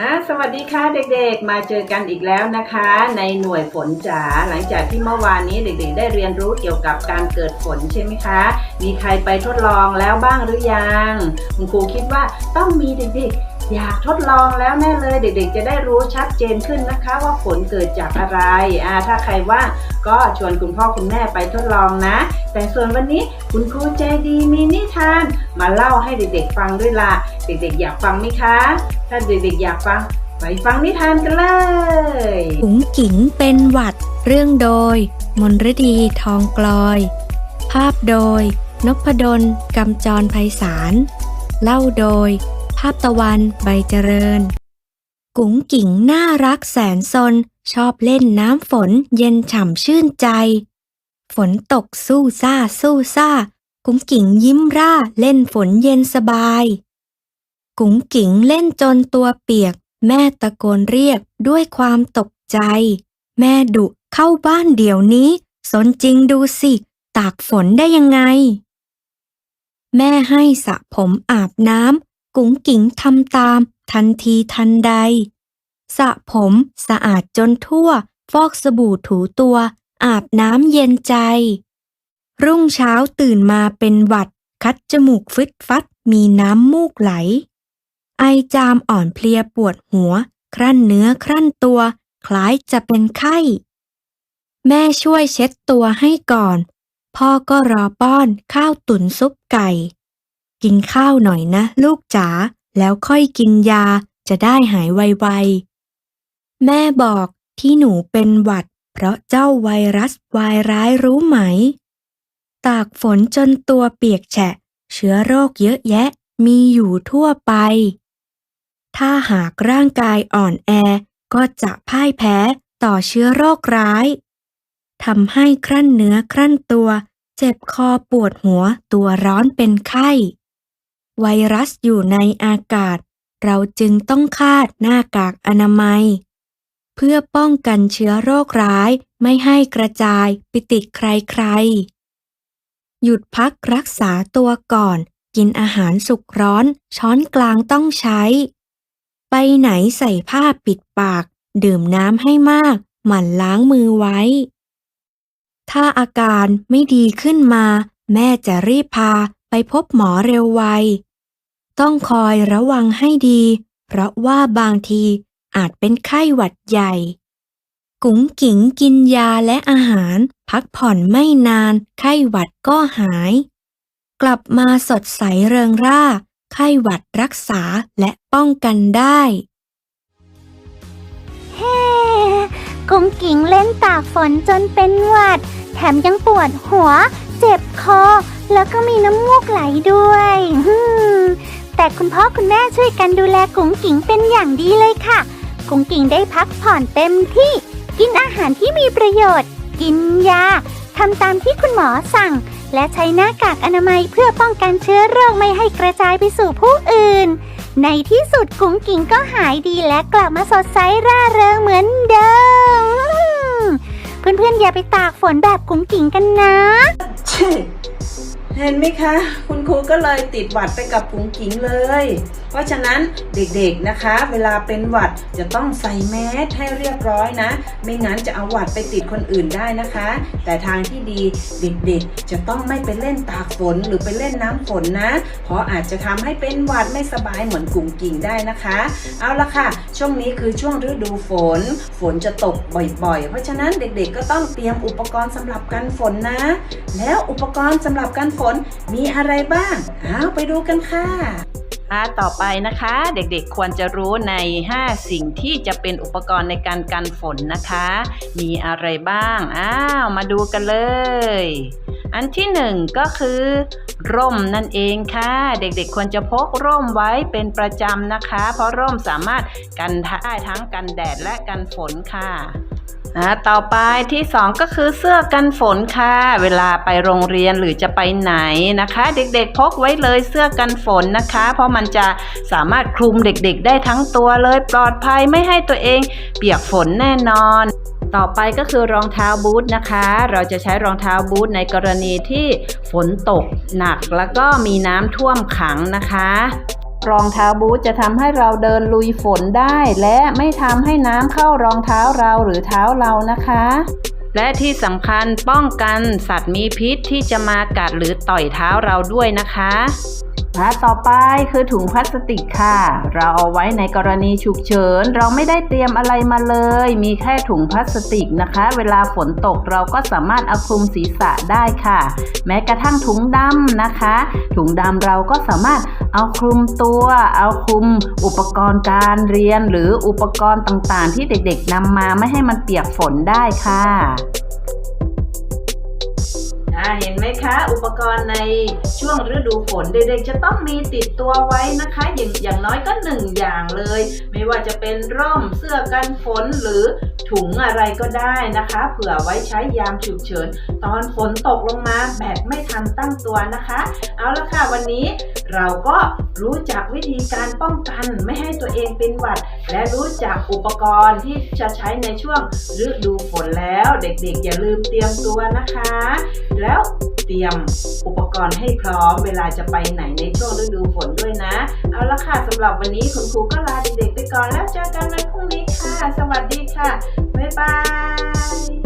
อะสวัสดีค่ะเด็กๆ มาเจอกันอีกแล้วนะคะ ในหน่วยฝนจ๋าหลังจากที่เมื่อวานนี้เด็กๆ ได้เรียนรู้เกี่ยวกับการเกิดฝนใช่ไหมคะ มีใครไปทดลองแล้วบ้างหรือยัง คุณครูคิดว่าต้องมีเด็กๆ อยากทดลองแล้วแน่เลย เด็กๆ จะได้รู้ชัดเจนขึ้นนะคะ ว่าฝนเกิดจากอะไรอ่าถ้าใครว่าก็ชวนคุณพ่อคุณแม่ไปทดลองนะ แต่ส่วนวันนี้คุณครูใจดีมีนิทาน มาเล่าให้เด็กๆฟังด้วยล่ะ เด็กๆ อยากฟังไหมคะ ถ้าเด็กๆ อยากฟัง ไปฟังนิทานกันเลยกุ๋งกิ๋งเป็นหวัด เรื่องโดย มนฤดีทองกลอย ภาพโดย นพดลกำจรไพศาล เล่าโดยาพตะวันใบเจริญ กุ๋งกิ๋งน่ารักแสนซน ชอบเล่นน้ำฝนเย็นฉ่ำชื่นใจ ฝนตกสู้ซ่าสู้ซ่า กุ๋งกิ๋งยิ้มร่าเล่นฝนเย็นสบาย กุ๋งกิ๋งเล่นจนตัวเปียก แม่ตะโกนเรียกด้วยความตกใจ แม่ดุเข้าบ้านเดี๋ยวนี้ สนจริงดูสิ ตากฝนได้ยังไงแม่ให้สระผมอาบน้ำ กุ๋งกิ๋งทำตาม ทันทีทันใด สระผมสะอาดจนทั่ว ฟอกสบู่ถูตัว อาบน้ำเย็นใจ รุ่งเช้าตื่นมาเป็นหวัด คัดจมูกฟึดฟัดมีน้ำมูกไหล ไอจามอ่อนเพลียปวดหัว ครั่นเนื้อครั่นตัว คล้ายจะเป็นไข้ แม่ช่วยเช็ดตัวให้ก่อน พ่อก็รอป้อนข้าวตุ๋นซุปไก่ กินข้าวหน่อยนะ ลูกจ๋าแล้วค่อยกินยาจะได้หายไวๆ แม่บอกที่หนูเป็นหวัด เพราะเจ้าไวรัสวายร้ายรู้ไหม ตากฝนจนตัวเปียกแฉะ เชื้อโรคเยอะแยะมีอยู่ทั่วไป ถ้าหากร่างกายอ่อนแอก็จะพ่ายแพ้ต่อเชื้อโรคร้ายทำให้ครั่นเนื้อครั่นตัว เจ็บคอปวดหัวตัวร้อนเป็นไข้ ไวรัสอยู่ในอากาศ เราจึงต้องคาดหน้ากากอนามัย เพื่อป้องกันเชื้อโรคร้ายไม่ให้กระจายไปติดใครๆ หยุดพักรักษาตัวก่อน กินอาหารสุกร้อน ช้อนกลางต้องใช้ ไปไหนใส่ผ้าปิดปาก ดื่มน้ำให้มาก หมั่นล้างมือไว้ ถ้าอาการไม่ดีขึ้นมา แม่จะรีบพาไปพบหมอเร็วไว ต้องคอยระวังให้ดี เพราะว่าบางทีอาจเป็นไข้หวัดใหญ่ กุ๋งกิ๋งกินยาและอาหาร พักผ่อนไม่นาน ไข้หวัดก็หาย กลับมาสดใสเริงร่า ไข้หวัดรักษาและป้องกันได้เฮ้กุ้งกิ่งเล่นตากฝนจนเป็นหวัด แถมยังปวดหัว เจ็บคอ แล้วก็มีน้ำมูกไหลด้วย คุณพ่อคุณแม่ช่วยกันดูแลกุ้งกิ่งเป็นอย่างดีเลยค่ะ กุ้งกิ่งได้พักผ่อนเต็มที่ กินอาหารที่มีประโยชน์ กินยาทำตามที่คุณหมอสั่ง และใช้หน้ากากอนามัยเพื่อป้องกันเชื้อโรคไม่ให้กระจายไปสู่ผู้อื่น ในที่สุดกุ้งกิ่งก็หายดีและกลับมาสดใสร่าเริงเหมือนเดิม เพื่อนๆอย่าไปตากฝนแบบกุ้งกิ่งกันนะ เห็นไหมคะ คุณครูก็เลยติดหวัดไปกับปุ๋งกิ๋งเลย ราะฉะนั้นเด็กๆนะคะ เวลาเป็นหวัดจะต้องใส่แมสให้เรียบร้อยนะ ไม่งั้นจะเอาหวัดไปติดคนอื่นได้นะคะ แต่ทางที่ดีเด็กๆ จะต้องไม่ไปเล่นตากฝนหรือไปเล่นน้ำฝนนะ เพราะอาจจะทำให้เป็นหวัดไม่สบายเหมือนกุ๋งกิ่งได้นะคะ เอาละค่ะ ช่วงนี้คือช่วงฤดูฝน ฝนจะตกบ่อยๆ เพราะฉะนั้นเด็กๆ ก็ต้องเตรียมอุปกรณ์สำหรับกันฝนนะ แล้วอุปกรณ์สำหรับกันฝนมีอะไรบ้าง เอาไปดูกันค่ะ อ่าต่อไปนะคะเด็กๆควรจะรู้ใน 5 สิ่งที่จะเป็นอุปกรณ์ในการกันฝนนะคะ มีอะไรบ้าง อ้าวมาดูกันเลย อันที่หนึ่งก็คือ ร่มนั่นเองค่ะ เด็กๆควรจะพกร่มไว้เป็นประจำนะคะ เพราะร่มสามารถกันได้ทั้งกันแดดและกันฝนค่ะ ต่อไปที่สองก็คือเสื้อกันฝนค่ะ เวลาไปโรงเรียนหรือจะไปไหนนะคะ เด็กๆพกไว้เลยเสื้อกันฝนนะคะ เพราะมันจะสามารถคลุมเด็กๆ ได้ทั้งตัวเลยปลอดภัยไม่ให้ตัวเอง เปียกฝนแน่นอน ต่อไปก็คือรองเท้าบูทนะคะ เราจะใช้รองเท้าบูทในกรณีที่ฝนตกหนักแล้วก็มีน้ำท่วมขังนะคะ รองเท้าบูทจะทำให้เราเดินลุยฝนได้ และไม่ทำให้น้ำเข้ารองเท้าเราหรือเท้าเรานะคะ และที่สำคัญป้องกันสัตว์มีพิษที่จะมากัดหรือต่อยเท้าเราด้วยนะคะ และต่อไปคือถุงพลาสติกค่ะ เราเอาไว้ในกรณีฉุกเฉิน เราไม่ได้เตรียมอะไรมาเลย มีแค่ถุงพลาสติกนะคะ เวลาฝนตกเราก็สามารถเอาคลุมศีรษะได้ค่ะ แม้กระทั่งถุงดำนะคะ ถุงดำเราก็สามารถเอาคลุมตัว เอาคลุมอุปกรณ์การเรียนหรืออุปกรณ์ต่างๆ ที่เด็กๆนำมาไม่ให้มันเปียกฝนได้ค่ะ เห็นไหมคะ อุปกรณ์ในช่วงฤดูฝนเด็กๆจะต้องมีติดตัวไว้นะคะ อย่างอย่างน้อยก็หนึ่งอย่างเลย ไม่ว่าจะเป็นร่มเสื้อกันฝนหรือถุงอะไรก็ได้นะคะ เผื่อไว้ใช้ยามฉุกเฉิน ตอนฝนตกลงมาแบบไม่ทันตั้งตัวนะคะ เอาละค่ะวันนี้เราก็รู้จักวิธีการป้องกันไม่ให้ตัวเองเป็นหวัด และรู้จักอุปกรณ์ที่จะใช้ในช่วงฤดูฝนแล้ว เด็กๆ อย่าลืมเตรียมตัวนะคะ แล้วเตรียมอุปกรณ์ให้พร้อมเวลาจะไปไหนในช่วงฤดูฝนด้วยนะ เอาละค่ะสำหรับวันนี้คุณครูก็ลาเด็กๆไปก่อนแล้วเจอกันวันพรุ่งนี้ค่ะ สวัสดีค่ะ บ๊ายบาย